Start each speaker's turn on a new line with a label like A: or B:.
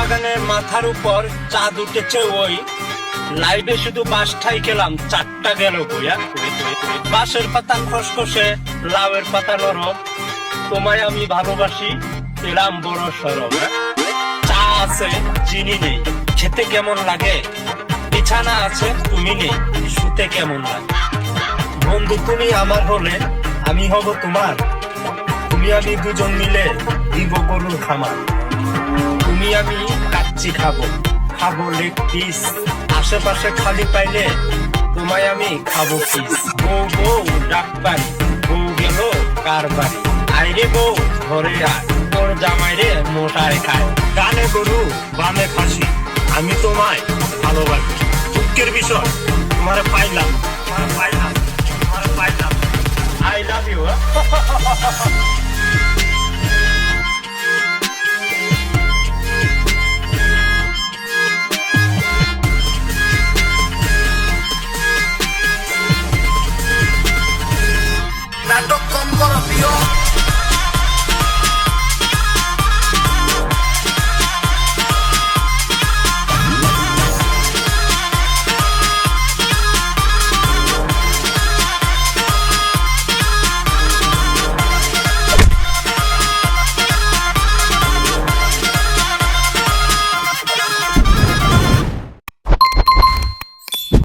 A: মাথার উপর চাঁদ উঠেছে ওই। লাইভে শুধু বাসটাই খেলাম চারটা গেল বইয়া। বাঁশের পাতা খসখসে, লাউয়ের পাতা নরম। তোমায় আমি ভালোবাসি এলাম বড় সরব। চা আছে, চিনি নেই, খেতে কেমন লাগে? বিছানা আছে, তুমি নেই, শুতে কেমন লাগে? বন্ধু, তুমি আমার হলে, আমি হব তোমার। তুমি আমি দুজন মিলে, দিব গরুর খামার। তুমি আমি কাচ্চি খাব। খাব লেগ পিস আশেপাশে খালি পাইলে তোমায় আমি খাব পিস বউ বউ ডাকবাড়ি বউ গেল কার বাড়ি? আইরে বউ, ঘরে আয়। তোর জামাই রে মোটায় খায়। গানে গরু, বামে ফাঁসি। আমি তোমায় ভালোবাসি। দুঃখের বিষয়, তোমার পাইলাম। তোমার পাইলাম। তোমার পাইলাম। I love you